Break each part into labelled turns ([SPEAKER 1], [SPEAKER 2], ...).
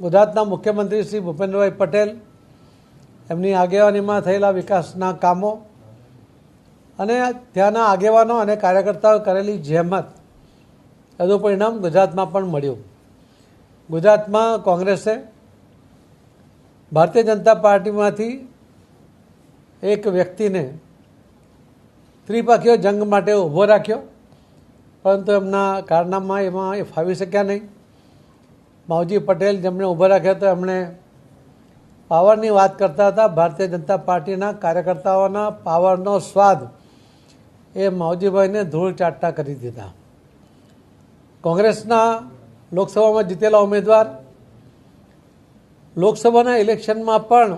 [SPEAKER 1] ગુજરાતના મુખ્યમંત્રી શ્રી ભૂપેન્દ્રભાઈ પટેલ, એમની આગેવાનીમાં થયેલા વિકાસના કામો અને ત્યાંના આગેવાનો અને કાર્યકર્તાઓ કરેલી જહેમત, એનું પરિણામ ગુજરાતમાં પણ મળ્યું. ગુજરાતમાં કોંગ્રેસે ભારતીય જનતા પાર્ટીમાંથી એક વ્યક્તિને ત્રિપક્ષીય જંગ માટે ઊભો રાખ્યો, પરંતુ એમના કારનામા એમાં એ ફાવી શક્યા નહીં. માવજી પટેલ જેમણે ઊભા રાખ્યા તો એમણે પાવરની વાત કરતા હતા. ભારતીય જનતા પાર્ટીના કાર્યકર્તાઓના પાવરનો સ્વાદ એ માવજીભાઈને ધૂળ ચાટતા કરી દીધા. કોંગ્રેસના લોકસભામાં જીતેલા ઉમેદવાર, લોકસભાના ઇલેક્શનમાં પણ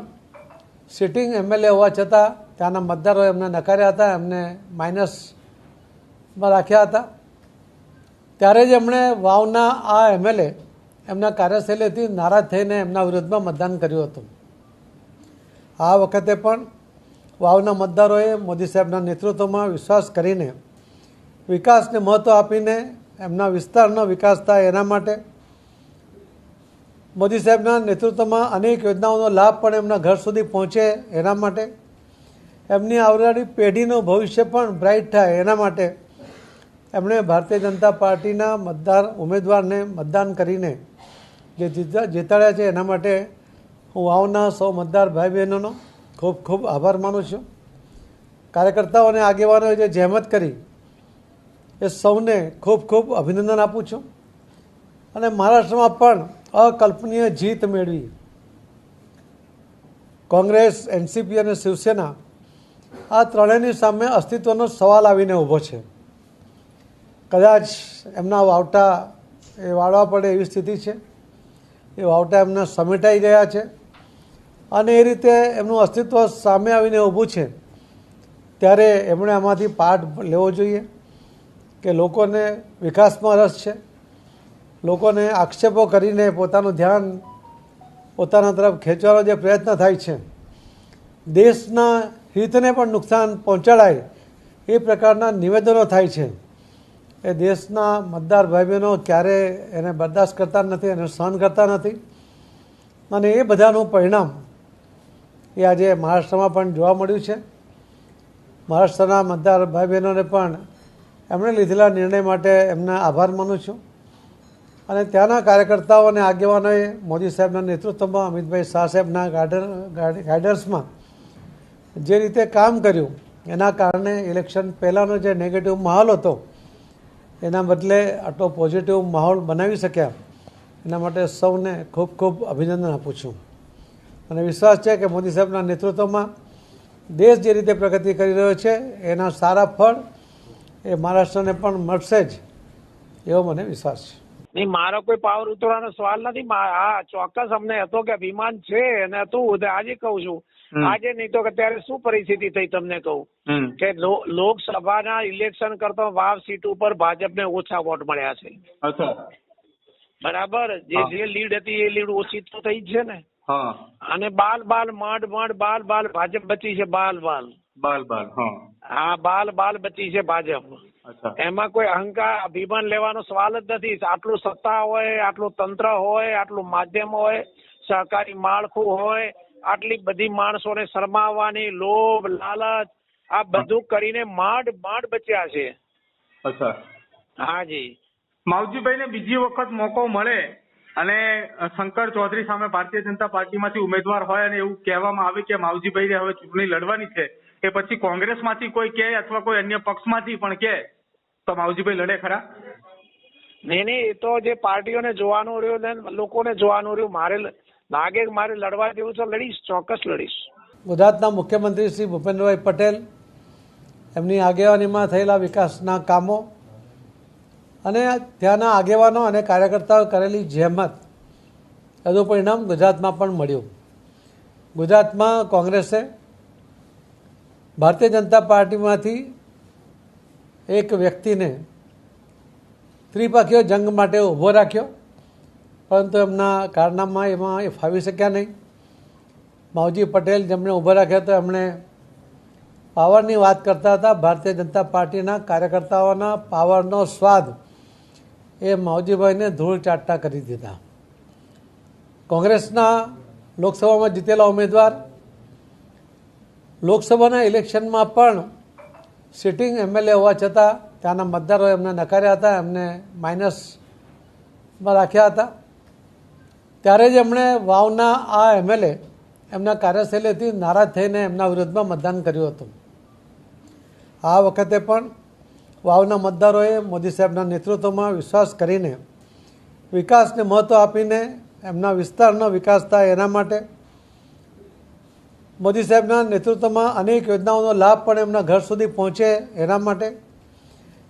[SPEAKER 1] સિટિંગ એમએલએ હોવા છતાં ત્યાંના મતદારો એમને નકાર્યા હતા, એમને માઇનસમાં રાખ્યા હતા. ત્યારે જ એમણે વાવના આ એમએલએ એમના કાર્યશૈલીથી નારાજ થઈને એમના વિરોધમાં મતદાન કર્યું હતું. આ વખતે પણ વાવના મતદારોએ મોદી સાહેબના નેતૃત્વમાં વિશ્વાસ કરીને વિકાસને મહત્ત્વ આપીને એમના વિસ્તારનો વિકાસ થાય એના માટે મોદી સાહેબના નેતૃત્વમાં અનેક યોજનાઓનો લાભ પણ એમના ઘર સુધી પહોંચે એના માટે, એમની આવનારી પેઢીનું ભવિષ્ય પણ બ્રાઇટ થાય એના માટે એમણે ભારતીય જનતા પાર્ટીના મતદાર ઉમેદવારને મતદાન કરીને જે જીતા જીતાડ્યા છે એના માટે હું વાવના સૌ મતદાર ભાઈ બહેનોનો ખૂબ ખૂબ આભાર માનું છું. કાર્યકર્તાઓ અને આગેવાનોએ જે જહેમત કરી, એ સૌને ખૂબ ખૂબ અભિનંદન આપું છું. અને મહારાષ્ટ્રમાં પણ અકલ્પનીય જીત મેળવી. કોંગ્રેસ, એનસીપી અને શિવસેના આ ત્રણેયની સામે અસ્તિત્વનો સવાલ આવીને ઊભો છે. કદાચ એમના વાવટા એ વાળવા પડે એવી સ્થિતિ છે. એ વાવટા એમના સમેટાઈ ગયા છે. અને એ રીતે એમનું અસ્તિત્વ સામે આવીને ઊભું છે. ત્યારે એમણે આમાંથી પાઠ લેવો જોઈએ કે લોકોને વિકાસમાં રસ છે. લોકોને આક્ષેપો કરીને પોતાનું ધ્યાન પોતાના તરફ ખેંચવાનો જે પ્રયત્ન થાય છે. દેશના હિતને પણ નુકસાન પહોંચાડાય એ પ્રકારના નિવેદનો થાય છે. એ દેશના મતદાર ભાઈ બહેનો ક્યારે એને બરદાસ્ત કરતા નથી, એને સહન કરતા નથી. અને એ બધાનું પરિણામ એ આજે મહારાષ્ટ્રમાં પણ જોવા મળ્યું છે. મહારાષ્ટ્રના મતદાર ભાઈ બહેનોને પણ એમણે લીધેલા નિર્ણય માટે એમના આભાર માનું છું. અને ત્યાંના કાર્યકર્તાઓ અને આગેવાનોએ મોદી સાહેબના નેતૃત્વમાં, અમિતભાઈ શાહ સાહેબના ગાઈડન્સમાં જે રીતે કામ કર્યું, એના કારણે ઇલેક્શન પહેલાંનો જે નેગેટિવ માહોલ હતો એના બદલે આટલો પોઝિટિવ માહોલ બનાવી શક્યા. એના માટે સૌને ખૂબ ખૂબ અભિનંદન આપું છું. અને વિશ્વાસ છે કે મોદી સાહેબના નેતૃત્વમાં દેશ જે રીતે પ્રગતિ કરી રહ્યો છે, એના સારા ફળ એ મહારાષ્ટ્રને પણ મળશે જ, એવો મને વિશ્વાસ છે.
[SPEAKER 2] નહીં મારો કોઈ પાવર ઉતરવાનો સવાલ નથી. આ ચોક્કસ અમને હતો કે અભિમાન છે અને હતું આજે કહું છું. આજે નહીં તો અત્યારે શું પરિસ્થિતિ થઈ તમને કહું? કે લોકસભાના ઇલેક્શન કરતા વાવ સીટ ઉપર ભાજપને ઓછા વોટ મળ્યા છે. બરાબર? જે જે લીડ હતી એ લીડ ઓછી તો થઈ છે ને. અને બાલ બાલ માંડ માંડ બાલ બાલ ભાજપ બચી છે બાલ બાલ.
[SPEAKER 3] બાલ બાલ હા.
[SPEAKER 2] હા બાલ બાલ બચી છે ભાજપ. એમાં કોઈ અહંકાર અભિમાન લેવાનો સવાલ જ નથી. આટલું સત્તા હોય આટલું તંત્ર હોય આટલું માધ્યમ હોય સહકારી માળખું હોય આટલી બધી માણસોને શરમાવવાની લોભ લાલચ આ બધું કરીને માંડ માંડ બચ્યા છે.
[SPEAKER 3] અચ્છા.
[SPEAKER 2] હાજી
[SPEAKER 3] માવજીભાઈને બીજી વખત મોકો મળે અને શંકર ચૌધરી સામે ભારતીય જનતા પાર્ટીમાંથી ઉમેદવાર હોય અને એવું કહેવામાં આવે કે માવજીભાઈ હવે ચૂંટણી લડવાની છે એ પછી કોંગ્રેસમાંથી કોઈ કે અથવા કોઈ અન્ય પક્ષમાંથી પણ કે તો માવજીભાઈ લડે ખરા?
[SPEAKER 2] નહીં નહીં એ તો જે પાર્ટીઓને જોવાનું રહ્યું ને લોકોને જોવાનું રહ્યું મારે લાગે મારે લડવા જેવું તો લડીશ ચોક્કસ લડીશ.
[SPEAKER 1] ગુજરાતના મુખ્યમંત્રી શ્રી ભૂપેન્દ્રભાઈ પટેલ એમની આગેવાનીમાં થયેલા વિકાસના કામો અને ત્યાંના આગેવાનો અને કાર્યકર્તાઓ કરેલી જહેમત એનું પરિણામ ગુજરાતમાં પણ મળ્યું. ગુજરાતમાં કોંગ્રેસે ભારતીય જનતા પાર્ટીમાંથી એક વ્યક્તિને ત્રિપક્ષીય જંગ માટે ઊભો રાખ્યો, પરંતુ એમના કારનામા એમાં એ ફાવી શક્યા નહીં. માવજી પટેલ જેમણે ઊભો રાખ્યા તો એમણે પાવરની વાત કરતા હતા, ભારતીય જનતા પાર્ટીના કાર્યકર્તાઓના પાવરનો સ્વાદ એ માવજીભાઈને ધૂળ ચાટતા કરી દીધા. કોંગ્રેસના લોકસભામાં જીતેલા ઉમેદવાર લોકસભાના ઇલેક્શનમાં પણ સિટિંગ એમએલએ હોવા છતાં ત્યાંના મતદારોએ એમને નકાર્યા હતા, એમને માઇનસમાં રાખ્યા હતા. ત્યારે જ એમણે વાવના આ એમએલએ એમના કાર્યશૈલીથી નારાજ થઈને એમના વિરુદ્ધમાં મતદાન કર્યું હતું. આ વખતે પણ વાવના મતદારોએ મોદી સાહેબના નેતૃત્વમાં વિશ્વાસ કરીને વિકાસને મહત્ત્વ આપીને એમના વિસ્તારનો વિકાસ થાય એના માટે મોદી સાહેબના નેતૃત્વમાં અનેક યોજનાઓનો લાભ પણ એમના ઘર સુધી પહોંચે એના માટે.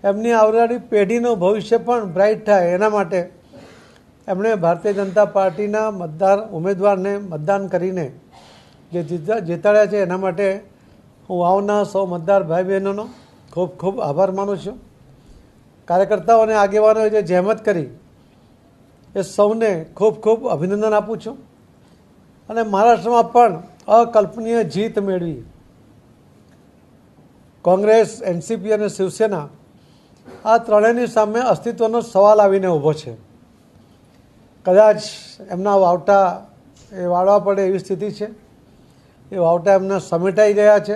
[SPEAKER 1] એમની આવનારી પેઢીનું ભવિષ્ય પણ બ્રાઇટ થાય એના માટે એમણે ભારતીય જનતા પાર્ટીના મતદાર ઉમેદવારને મતદાન કરીને જે જીતા, જીતાડ્યા છે એના માટે હું વાવના સૌ મતદાર ભાઈ બહેનોનો ખૂબ ખૂબ આભાર માનું છું. કાર્યકર્તાઓ અને આગેવાનોએ જે જહેમત કરી એ સૌને ખૂબ ખૂબ અભિનંદન આપું છું. અને મહારાષ્ટ્રમાં પણ અકલ્પનીય જીત મેળવી. કોંગ્રેસ, એનસીપી અને શિવસેના આ ત્રણેયની સામે અસ્તિત્વનો સવાલ આવીને ઊભો છે. કદાચ એમના વાવટા એ વાળવા પડે એવી સ્થિતિ છે. એ વાવટા એમના સમેટાઈ ગયા છે.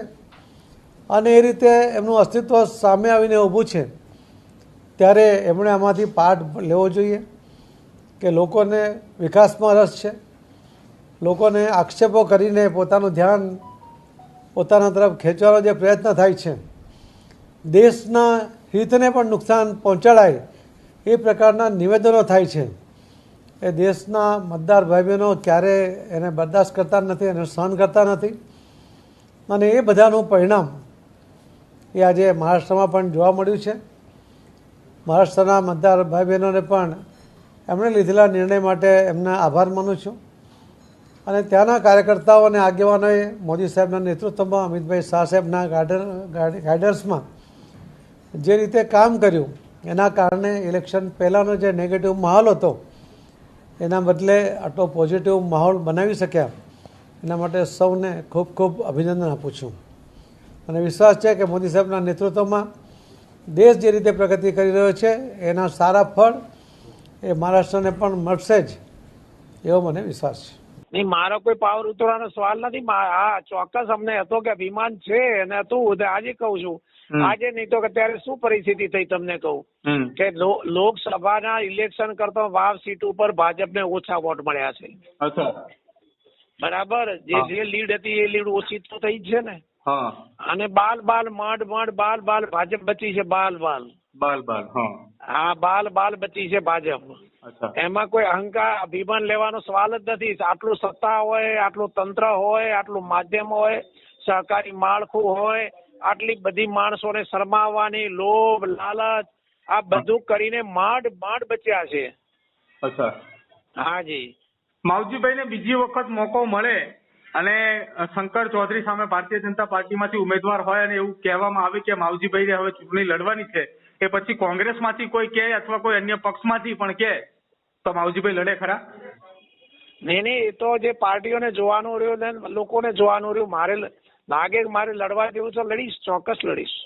[SPEAKER 1] અને એ રીતે એમનું અસ્તિત્વ સામે આવીને ઊભું છે. ત્યારે એમણે આમાંથી પાઠ લેવો જોઈએ કે લોકોને વિકાસમાં રસ છે. લોકોને આક્ષેપો કરીને પોતાનું ધ્યાન પોતાના તરફ ખેંચવાનો જે પ્રયત્ન થાય છે, દેશના હિતને પણ નુકસાન પહોંચાડાય એ પ્રકારના નિવેદનો થાય છે. એ દેશના મતદાર ભાઈ બહેનો ક્યારે એને બરદાસ્ત કરતા નથી, એને સહન કરતા નથી. અને એ બધાનું પરિણામ એ આજે મહારાષ્ટ્રમાં પણ જોવા મળ્યું છે. મહારાષ્ટ્રના મતદાર ભાઈ બહેનોને પણ એમણે લીધેલા નિર્ણય માટે એમના આભાર માનું છું. અને ત્યાંના કાર્યકર્તાઓ અને આગેવાનોએ મોદી સાહેબના નેતૃત્વમાં, અમિતભાઈ શાહ સાહેબના ગાઈડર ગાઈડર્સમાં જે રીતે કામ કર્યું, એના કારણે ઇલેક્શન પહેલાંનો જે નેગેટિવ માહોલ હતો, એના બદલે આટલો પોઝિટિવ માહોલ બનાવી શક્યા. એના માટે સૌને ખૂબ ખૂબ અભિનંદન આપું છું. અને વિશ્વાસ છે કે મોદી સાહેબના નેતૃત્વમાં દેશ જે રીતે પ્રગતિ કરી રહ્યો છે, એના સારા ફળ એ મહારાષ્ટ્રને પણ મળશે જ, એવો મને વિશ્વાસ છે.
[SPEAKER 2] નહીં મારો કોઈ પાવર ઉતરવાનો સવાલ નથી. આ ચોક્કસ અમને હતો કે અભિમાન છે અને હતું આજે કહું છું. આજે નહીં તો કે ત્યારે શું પરિસ્થિતિ થઈ તમને કહું? કે લોકસભાના ઇલેક્શન કરતા વાવ સીટ ઉપર ભાજપને ઓછા વોટ મળ્યા છે. બરાબર? જે જે લીડ હતી એ લીડ ઓછી તો થઈ છે ને. અને બાલ બાલ માંડ માંડ બાલ બાલ ભાજપ બચી છે બાલ બાલ.
[SPEAKER 3] બાલ બાલ હા.
[SPEAKER 2] હા બાલ બાલ બચી છે ભાજપ. એમાં કોઈ અહંકાર અભિમાન લેવાનો સવાલ જ નથી. આટલું સત્તા હોય આટલું તંત્ર હોય આટલું માધ્યમ હોય સહકારી માળખું હોય આટલી બધી માણસોને શરમાવવાની લોભ લાલચ આ બધું કરીને માંડ માંડ બચ્યા છે.
[SPEAKER 3] અચ્છા.
[SPEAKER 2] હાજી
[SPEAKER 3] માવજીભાઈને બીજી વખત મોકો મળે અને શંકર ચૌધરી સામે ભારતીય જનતા પાર્ટીમાંથી ઉમેદવાર હોય અને એવું કહેવામાં આવે કે માવજીભાઈને હવે ચૂંટણી લડવાની છે એ પછી કોંગ્રેસમાંથી કોઈ કે અથવા કોઈ અન્ય પક્ષમાંથી પણ કે તો માવજીભાઈ લડે ખરા?
[SPEAKER 2] નહીં નહીં, એ તો જે પાર્ટીઓને જોવાનું રહ્યું ને, લોકોને જોવાનું રહ્યું, મારે લાગે મારે લડવા જેવું છે, લડીશ, ચોક્કસ લડીશ.